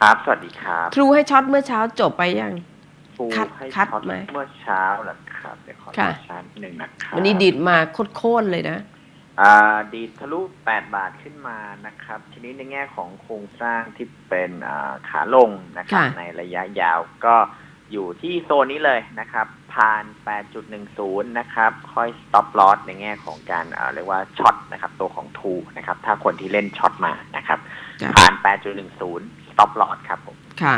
ครับ สวัสดีครับทรูให้ช็อตเมื่อเช้าจบไปยังครูคัดให้คัดช็อตไหม เมื่อเช้าเหรอครับเดี๋ยวขอค่ะดูชาร์ตหนึ่งนะครับวันนี้ดีดมาโคตรๆเลยนะ อ่าดีดทะลุ 8 บาทขึ้นมานะครับ ทีนี้ในแง่ของโครงสร้างที่เป็นอ่าขาลงนะครับ ค่ะ ในระยะยาวก็อยู่ที่โซนนี้เลยนะครับ ผ่าน 8.10 นะครับ ค่อย stop loss ในแง่ของการอ่าเรียกว่าช็อตนะครับ ตัวของทูนะครับ ถ้าคนที่เล่นช็อตมานะครับ จ้ะผ่าน 8.10 stop loss ครับผมค่ะ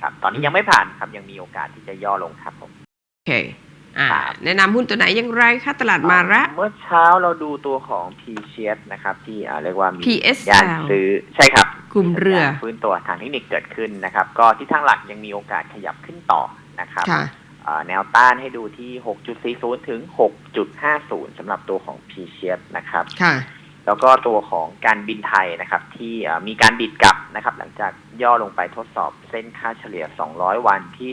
ครับ ตอนนี้ยังไม่ผ่านครับยังมีโอกาสที่จะย่อลงครับผมโอเคอ่าครับแนะนำหุ้นตัวไหนอยังไรคะตลาดมาระเมื่อเช้าเราดูตัวของ p c s นะครับ ที่อ่าเรียกว่ามี PSL สัญญาณซื้อใช่ครับกลุ่มเรือสัญญาณฟื้นตัวทางเทคนิคเกิดขึ้นนะครับ ก็ที่ทางหลักยังมีโอกาสขยับขึ้นต่อนะครับค่ะอ่าแนวต้านให้ดูที่ 6.40 ถึง 6.50 สำหรับตัวของ p c s นะครับค่ะ แล้วก็ตัวของการบินไทยนะครับ ที่อ่ามีการดิดกลับนะครับ หลังจากย่อลงไปทดสอบเส้นค่าเฉลี่ย 200 วันที่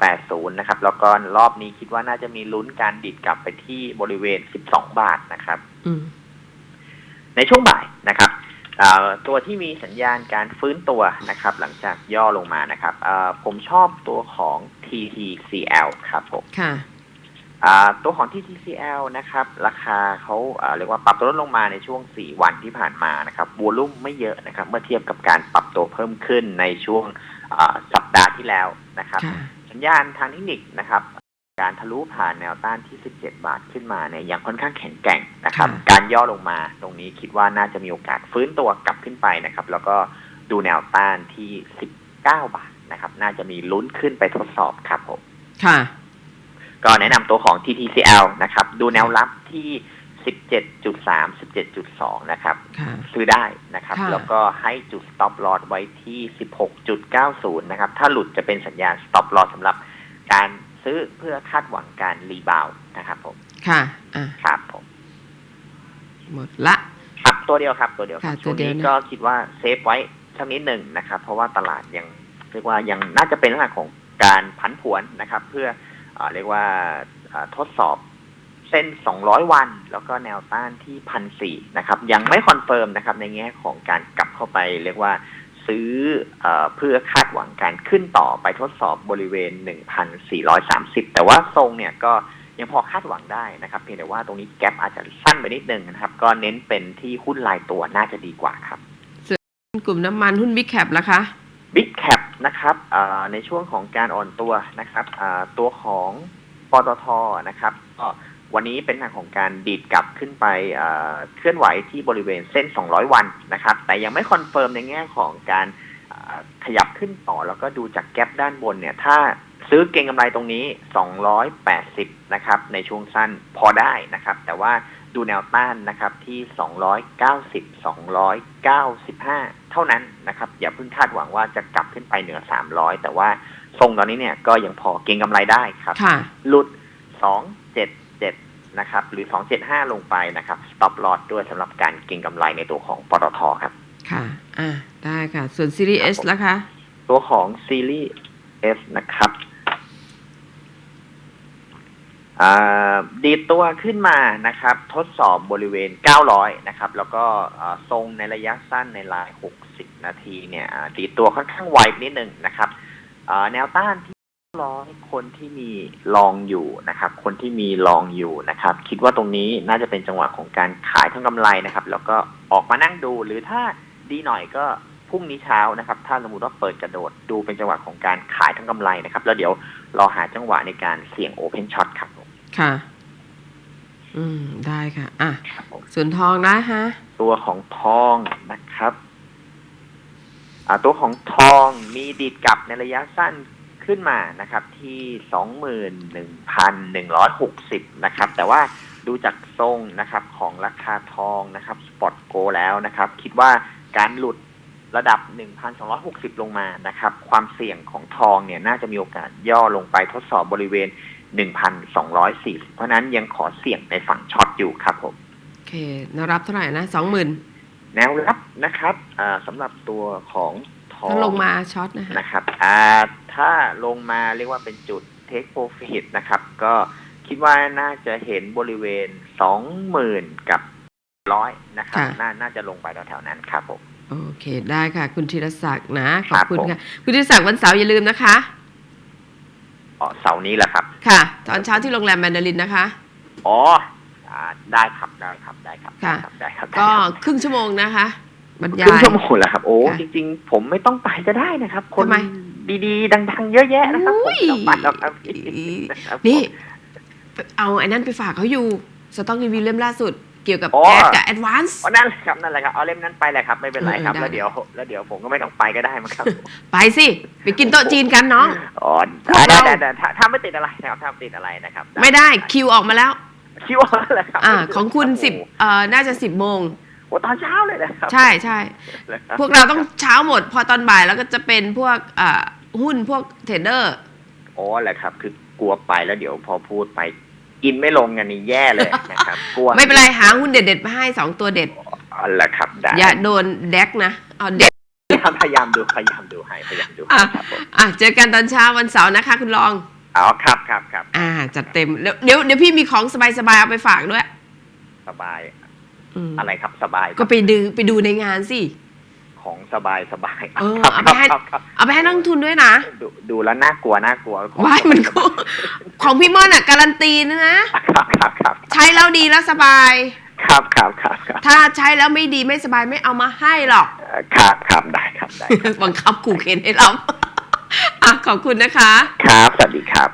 10.80 นะครับ แล้วก็รอบนี้คิดว่าน่าจะมีลุ้นการดิดกลับไปที่บริเวณ 12 บาทนะครับอืมในช่วงบ่ายนะครับอ่าตัวที่มีสัญญาณการฟื้นตัวนะครับ หลังจากย่อลงมานะครับอ่าผมชอบตัวของ TTCL ครับผมค่ะอ่า ตัวของ TTCL นะครับ ราคาเขาอ่าเรียกว่าปรับตัวลดลงมาในช่วง 4 วันที่ผ่านมานะครับวอลุ่มไม่เยอะนะครับ เมื่อเทียบกับการปรับตัวเพิ่มขึ้นในช่วงอ่าสัปดาห์ที่แล้วนะครับค่ะสัญญาณทางเทคนิคนะครับ การทะลุผ่านแนวต้านที่ 17 บาทขึ้นมาเนี่ยยังค่อนข้างแข็งแกร่งนะครับค่ะการย่อลงมาตรงนี้คิดว่าน่าจะมีโอกาสฟื้นตัวกลับขึ้นไปนะครับ แล้วก็ดูแนวต้านที่ 19 บาทนะครับ น่าจะมีลุ้นขึ้นไปทดสอบครับผมค่ะ ก็แนะนำตัวของ TTCL นะครับ ดูแนวรับที่ 17.3 17.2 นะครับ ค่ะ ซื้อได้นะครับ ค่ะ แล้วก็ให้จุด stop loss ไว้ที่ 16.90 นะครับ ถ้าหลุดจะเป็นสัญญาณ stop loss สำหรับการซื้อเพื่อคาดหวังการรีบาวนะครับผมค่ะอะครับผม หมดละ ครับตัวเดียวครับตัวเดียวคค่ะรับตัช่ววงเดียวนี้นะ ก็คิดว่าเซฟไว้สักนิดหนึ่งนะครับ เพราะว่าตลาดยังเรียกว่ายังน่าจะเป็นลักษณะของการผันผวนนะครับ เพื่อ เรียกว่าทดสอบเส้น 200 วัน แล้วก็แนวต้านที่พันสี่นะครับ ยังไม่คอนเฟิร์มนะครับ ในแง่ของการกลับเข้าไป เรียกว่าซื้อเอเพื่อคาดหวังการขึ้นต่อไปทดสอบบริเวณ 1,430 แต่ว่าทรงเนี่ยก็ยังพอคาดหวังได้นะครับ เพียงแต่ว่าตรงนี้แกลบอาจจะสั้นไปนิดนึงนะครับ ก็เน้นเป็นที่หุ้นรายตัวน่าจะดีกว่าครับกลุ่มน้ำมันหุ้นบิ๊กแคปละคะ นะครับในช่วงของการอ่อนตัวนะครับตัวของปตทนะครับก็วันนี้เป็นทางของการดีดกลับขึ้นไปเคลื่อนไหวที่บริเวณเส้น 200 วันนะครับ แต่ยังไม่คอนเฟิร์มในแง่ของการขยับขึ้นต่อแล้วก็ดูจากแกลบด้านบนเนี่ย ถ้าซื้อเก็งกำไรตรงนี้ 280 นะครับ ในช่วงสั้นพอได้นะครับ แต่ว่า ดูแนวต้านนะครับที่ 290 295 เท่านั้นนะครับ อย่าเพิ่งคาดหวังว่าจะกลับขึ้นไปเหนือ 300 แต่ว่าทรงตอนนี้เนี่ยก็ยังพอเก็งกำไรได้ครับค่ะหลุด 277 นะครับ หรือ 275 ลงไปนะครับ stop loss ด้วยสำหรับการเก็งกำไรในตัวของปตทครับ ค่ะ อะได้ค่ะ ส่วนซีรีส์ S ละคะ ตัวของซีรีส์ S นะครับอ่า ดีดตัวขึ้นมานะครับ ทดสอบบริเวณ 900 นะครับ แล้วก็ทรงในระยะสั้นในลาย 60 นาทีเนี่ยดีดตัวค่อนข้างไวนิดนึงนะครับแนวต้านที่ร้อคนที่มีลองอยู่นะครับ คนที่มีลองอยู่นะครับ คิดว่าตรงนี้น่าจะเป็นจังหวะของการขายทั้งกำไรนะครับ แล้วก็ออกมานั่งดูหรือถ้าดีหน่อยก็พรุ่งนี้เช้านะครับ ถ้าสมมติว่าเปิดกระโดดดูเป็นจังหวะของการขายทั้งกำไรนะครับ แล้วเดี๋ยวรอหาจังหวะในการเสี่ยงโอเพนช็อตครับ ค่ะ อืม ได้ค่ะ อะครับผมส่วนทองนะฮะ ตัวของทองนะครับ อ่าตัวของทองมีดีดกลับในระยะสั้นขึ้นมานะครับ ที่สองหมื่นหนึ่งพันหนึ่งร้อยหกสิบนะครับ แต่ว่าดูจากทรงนะครับของราคาทองนะครับสปอตโกแล้วนะครับ คิดว่าการหลุดระดับ 1,260 ลงมานะครับ ความเสี่ยงของทองเนี่ยน่าจะมีโอกาสย่อลงไปทดสอบบริเวณ 1,240 เพราะฉะนั้นยังขอเสี่ยงในฝั่งช็อตอยู่ครับผมโอเคแนวรับเท่าไหร่นะสองหมื่นแนวรับนะครับอ่าสำหรับตัวของทองถ้าลงมาช็อตนะฮะนะครับอ่าถ้าลงมาเรียกว่าเป็นจุด take profit นะครับ ก็คิดว่าน่าจะเห็นบริเวณ20,000กับร้อยนะครับค่ะน่าน่าจะลงไปแถวๆนั้นครับผมโอเค ได้ค่ะ คุณธีรศักดิ์นะขครัอบบคุณผมค่ะ คุณธีรศักดิ์วันเสาร์อย่าลืมนะคะอ๋อ เสาร์นี้แหละครับ ค่ะ ตอนเช้าที่โรงแรมแมนดารินนะคะ อ๋ออ่าได้ครับได้ครับได้ครับค่ะ ได้ครับได้ครับก็ได้ครับครึ่งชั่วโมงนะคะบรรคยารึ่งย ชั่วโมงแล้วครับ โอ้ค่ะจริง ๆ ผมไม่ต้องไปก็ได้นะครับ คนทำไมดีๆ ดังๆ เยอะแยะนะครับผมอุ้ยไม่ต้องไปหรอกครับนะครับนี่ เอาไอ้นั่นไปฝากเขาอยู่สต็อกรีวิวเล่มล่าสุด เกี่ยวกับอ๋อแก๊สกับแอดวานซ์อ๋อนั่นแหละครับนั่นแหละครับเอาเล่มนั้นไปแหละครับไม่เป็นไรครับเออได้แล้วเดี๋ยวแล้วเดี๋ยวผมก็ไม่ต้องไปก็ได้มั้งครับ ไปสิไปกินโต๊ะจีนกันน้องอ๋อพวกได้เราได้ได้ถ้าถ้าไม่ติดอะไรนะครับถ้าไม่ติดอะไรนะครับ ไม่ได้คิวออกมาแล้วคิดว่าอะไรครับอ่าของคุณสิบโอ้โหเอ่อน่าจะสิบโมงโอ้ตอนเช้าเลยนะครับใช่ใช่นะครับพวกเราต้องเช้าหมด พอตอนบ่ายแล้วก็จะเป็นพวกอ่าหุ้นพวกเทรดเดอร์อ๋อแหละครับ คือกลัวไปแล้วเดี๋ยวพอพูดไป กินไม่ลงกันนี่แย่เลยนะครับกลัวไม่เป็นไรหาหุ้นเด็ดๆมาให้สองตัวเด็ดอ๋อแหละครับได้อย่าโดนแดกนะเอาเด็ดพยายามดูพยายามดูให้พยายามดูให้อะครับผมอะเจอกันตอนเช้าวันเสาร์นะคะ คุณรองอ๋อครับครับครับอ่าจัดเต็มเดี๋ยวเดี๋ยวเดี๋ยวพี่มีของสบายๆเอาไปฝากด้วย สบายอืมอะไรครับสบาย ก็ไปดูไปดูในงานสิ ของสบายสบายเออครับเอาไปให้ครับครับเอาไปให้นักลงทุนด้วยนะดูดูแล้วน่ากลัวน่ากลัวว้ายมันก็ของพี่ม่อนอะการันตีนะนะ ครับครับครับใช้แล้วดีแล้วสบาย ครับครับครับครับถ้าใช้แล้วไม่ดีไม่สบายไม่เอามาให้หรอก เอ่อครับครับได้ครับได้ครับบังคับขู่เข็นให้รับอะขอบคุณนะคะ ครับ สวัสดีครับ